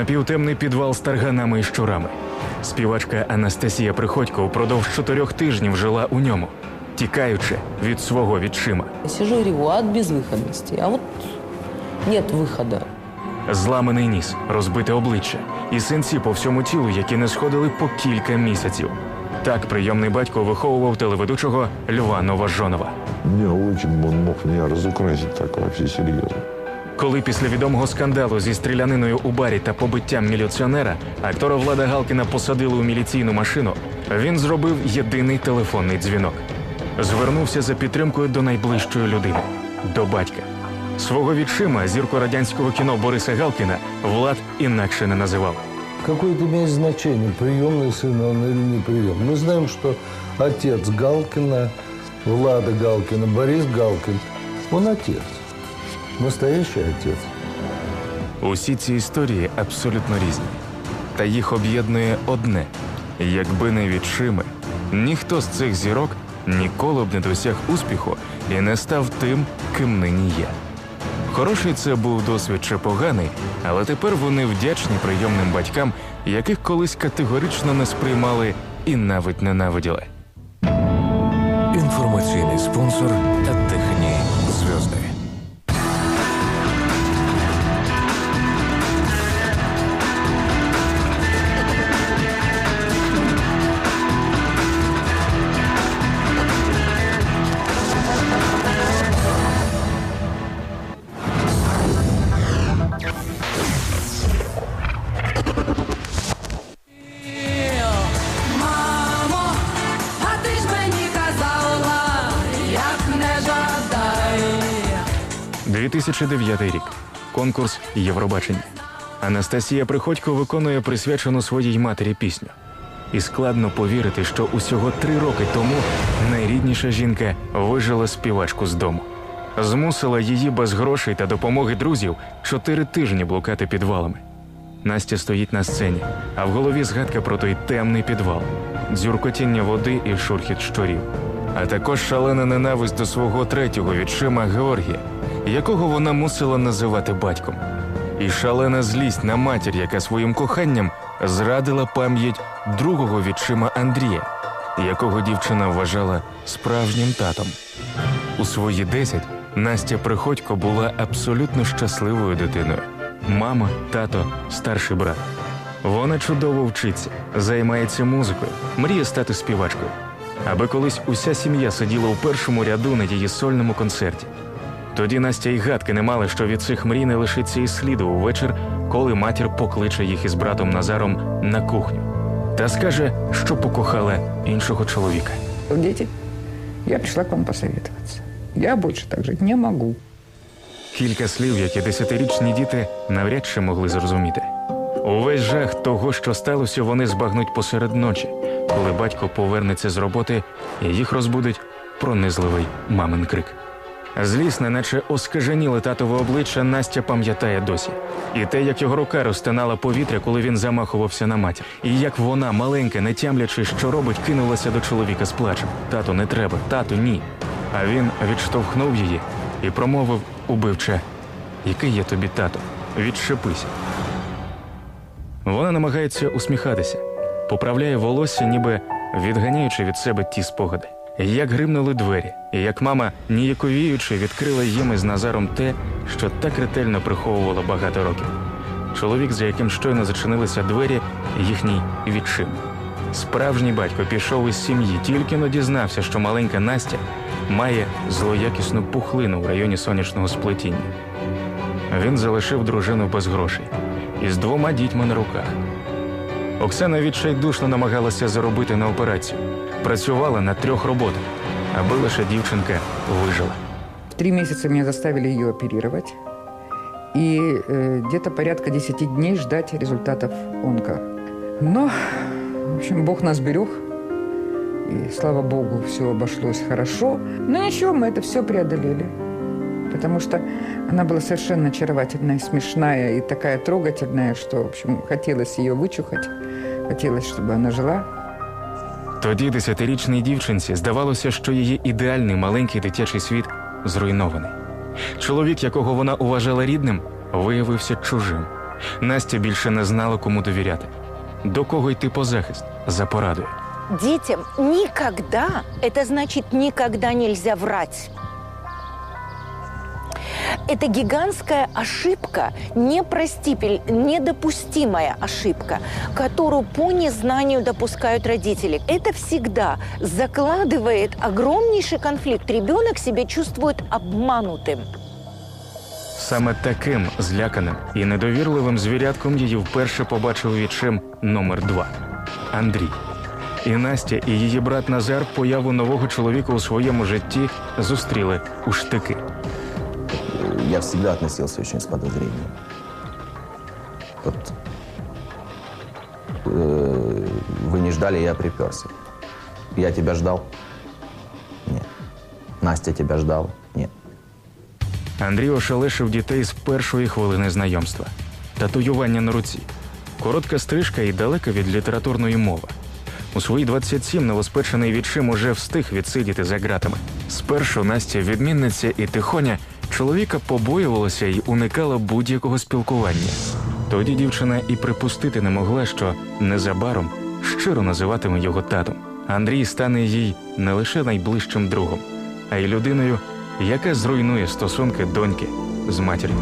Напівтемний підвал з тарганами і щурами. Співачка Анастасія Приходько впродовж чотирьох тижнів жила у ньому, тікаючи від свого відчима. Сижу и реву от безвыходности. А вот нет выхода. Зламаний ніс, розбите обличчя і синці по всьому тілу, які не сходили по кілька місяців. Так прийомний батько виховував телеведучого Льва Новожонова. Мне очень он мог меня разукрасить так вообще серьезно Коли після відомого скандалу зі стріляниною у барі та побиттям міліціонера актора Влада Галкіна посадили у міліційну машину, він зробив єдиний телефонний дзвінок. Звернувся за підтримкою до найближчої людини до батька. Свого відчима зірку радянського кіно Бориса Галкіна Влад інакше не називав. Какое это имеет значение, приемный сын он или не прием? Мы знаем, что отец Галкина, Влада Галкина, Борис Галкин, он отец. Настоящий отец. Усі ці історії абсолютно різні. Та їх об'єднує одне: якби не відчими, ніхто з цих зірок ніколи б не досяг успіху і не став тим, ким нині є. Хороший це був досвід чи поганий, але тепер вони вдячні прийомним батькам, яких колись категорично не сприймали і навіть ненавиділи. Информационный спонсор «Отдохни звезды». 2009 рік. Конкурс Євробачення. Анастасія Приходько виконує присвячену своїй матері пісню. І складно повірити, що усього три роки тому найрідніша жінка вижила співачку з дому. Змусила її без грошей та допомоги друзів чотири тижні блукати підвалами. Настя стоїть на сцені, а в голові згадка про той темний підвал, дзюркотіння води і шурхіт щурів, а також шалена ненависть до свого третього відчима Георгія, якого вона мусила називати батьком, і шалена злість на матір, яка своїм коханням зрадила пам'ять другого відчима Андрія, якого дівчина вважала справжнім татом. У свої 10 Настя Приходько була абсолютно щасливою дитиною. Мама, тато, старший брат. Вона чудово вчиться, займається музикою, мріє стати співачкою. Аби колись уся сім'я сиділа у першому ряду на її сольному концерті. Тоді Настя й гадки не мала, що від цих мрій не лишиться і сліду увечір, коли матір покличе їх із братом Назаром на кухню та скаже, що покохала іншого чоловіка. Дети, я пришла к вам посоветоваться. Я больше так жить не могу. Кілька слів, які десятирічні діти навряд чи могли зрозуміти. Увесь жах того, що сталося, вони збагнуть посеред ночі, коли батько повернеться з роботи і їх розбудить пронизливий мамин крик. Злісне, наче оскаженіле татове обличчя, Настя пам'ятає досі. І те, як його рука розтинала повітря, коли він замахувався на матір. І як вона, маленька, не тямлячи, що робить, кинулася до чоловіка з плачем. Тату, не треба, тату, ні. А він відштовхнув її і промовив убивче: Який я тобі тато? Відшипися. Вона намагається усміхатися, поправляє волосся, ніби відганяючи від себе ті спогади. Як гримнули двері, і як мама, ніяковіючи, відкрила їм із Назаром те, що так ретельно приховувала багато років. Чоловік, за яким щойно зачинилися двері, їхній відчим. Справжній батько пішов із сім'ї, тільки но дізнався, що маленька Настя має злоякісну пухлину в районі сонячного сплетіння. Він залишив дружину без грошей із двома дітьми на руках. Оксана відчайдушно намагалася заробити на операцію, працювала на трьох роботах, аби лише дівчинка вижила. В три месяца меня заставили ее оперировать. И э, где-то порядка 10 дней ждать результатов онко. Но, в общем, Бог нас берег. И, слава Богу, все обошлось хорошо. Но ничего, мы это все преодолели. Потому что она была совершенно очаровательная, смешная и такая трогательная, что, в общем, хотелось ее вычухать. Хотелось, чтобы она жила. Тоді десятирічній дівчинці здавалося, що її ідеальний маленький дитячий світ зруйнований. Чоловік, якого вона уважала рідним, виявився чужим, Настя більше не знала, кому довіряти. До кого йти по захист за порадою. Детям никогда, это значит никогда нельзя врать. Это гигантская ошибка, непростипель, недопустимая ошибка, которую по незнанию допускают родители. Это всегда закладывает огромнейший конфликт. Ребенок себя чувствует обманутым. Саме таким зляканим і недовірливим звірятком її вперше побачив відчим номер два Андрій. І Настя, і її брат Назар появу нового чоловіка у своєму житті зустріли у штики. Я всегда относился очень с подозрением. Вот э, вы не ждали, я приперся. Я тебя ждал? Нет. Настя тебя ждала? Нет. Андрій ошелешив дітей з першої хвилини знайомства. Татуювання на руці, коротка стрижка і далека від літературної мови. У свої 27 новоспечений відчим уже встиг відсидіти за ґратами. Спершу Настя, відмінниця і тихоня, чоловіка побоювалася і уникала будь-якого спілкування. Тоді дівчина і припустити не могла, що незабаром щиро називатиме його татом. Андрій стане їй не лише найближчим другом, а й людиною, яка зруйнує стосунки доньки з матір'ю.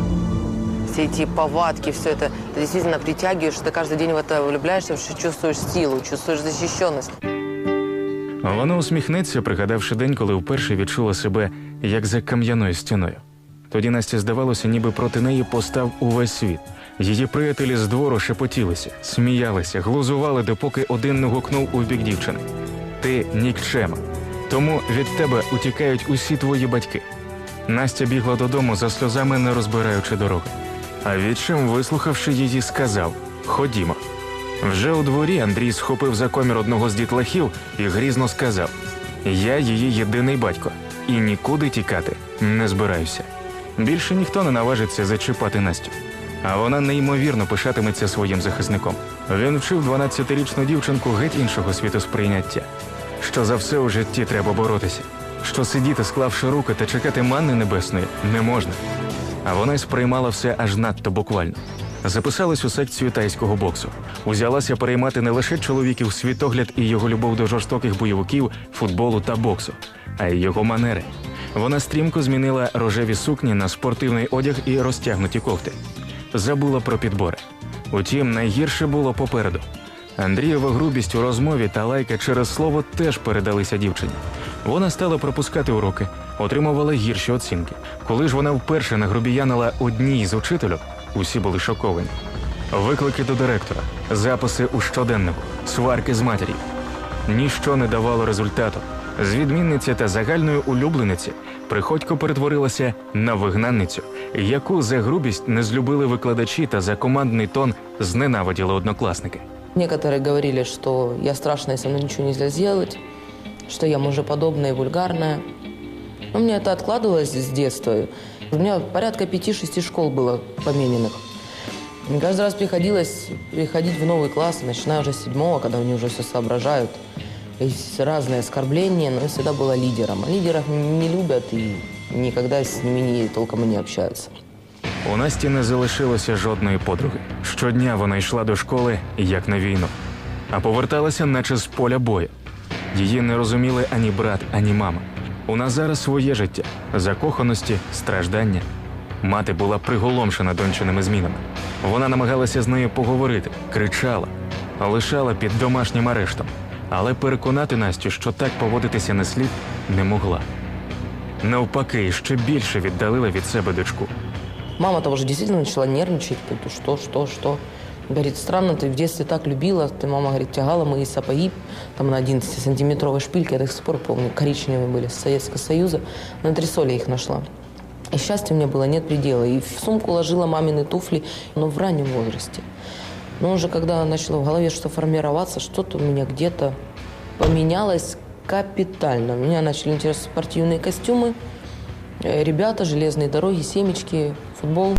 все эти повадки, все это, ты действительно притягиваешь, ты каждый день в это влюбляешься, что чувствуешь силу, чувствуешь защищенность. Вона усміхнеться, пригадавши день, коли вперше відчула себе як за кам'яною стіною. Тоді Насті здавалося, ніби проти неї постав увесь світ. Її приятелі з двору шепотілися, сміялися, глузували, допоки один не гукнув у бік дівчини. Ти нікчема. Тому від тебе утікають усі твої батьки. Настя бігла додому за сльозами, не розбираючи дороги. А відчим, вислухавши її, сказав: Ходімо. Вже у дворі Андрій схопив за комір одного з дітлахів і грізно сказав: Я її єдиний батько, і нікуди тікати не збираюся. Більше ніхто не наважиться зачіпати Настю. А вона неймовірно пишатиметься своїм захисником. Він вчив 12-річну дівчинку геть іншого світосприйняття, що за все у житті треба боротися, що сидіти, склавши руки та чекати манни небесної, не можна. А вона сприймала все аж надто буквально. Записалась у секцію тайського боксу. Узялася переймати не лише чоловіків світогляд і його любов до жорстоких бойовиків, футболу та боксу, а й його манери. Вона стрімко змінила рожеві сукні на спортивний одяг і розтягнуті кофти. Забула про підбори. Утім, найгірше було попереду. Андрієва грубість у розмові та лайка через слово теж передалися дівчині. Вона стала пропускати уроки, отримувала гірші оцінки. Коли ж вона вперше нагрубіянила одній з учительок, усі були шоковані. Виклики до директора, записи у щоденнику, сварки з матір'ю. Ніщо не давало результату. З відмінниці та загальної улюблениці приходько перетворилася на вигнанницю, яку за грубість не злюбили викладачі та за командний тон зненавиділи однокласники. Некоторые говорили, что я страшная, со мной ничего нельзя сделать, что я мужеподобная и вульгарная. Но мне это откладывалось с детства. У меня порядка пяти-шести школ было помененных. И каждый раз приходилось переходить в новый класс, начиная уже с седьмого, когда они уже все соображают. Есть разные оскорбления, но я всегда была лидером. А лидеров не любят и никогда с ними не, толком не общаются. У Насті не залишилося жодної подруги. Щодня вона йшла до школи як на війну, а поверталася, наче з поля бою. Її не розуміли ані брат, ані мама. У нас зараз своє життя, закоханості, страждання. Мати була приголомшена дончиними змінами. Вона намагалася з нею поговорити, кричала, лишала під домашнім арештом, але переконати Настю, що так поводитися не слід, не могла. Навпаки, ще більше віддалила від себе дочку. Мама того же действительно начала нервничать. говорит, Что, что, что? Говорит, странно, ты в детстве так любила. Ты, мама, говорит, тягала мои сапоги. Там на 11-сантиметровой шпильке, я до сих пор помню, коричневые были, с Советского Союза. На трясоле их нашла. И счастья мне было нет предела. И в сумку ложила мамины туфли, но в раннем возрасте. Но уже когда начало в голове что формироваться, что-то у меня где-то поменялось капитально. Меня начали интересовать спортивные костюмы, э, ребята, железные дороги, семечки, футбол.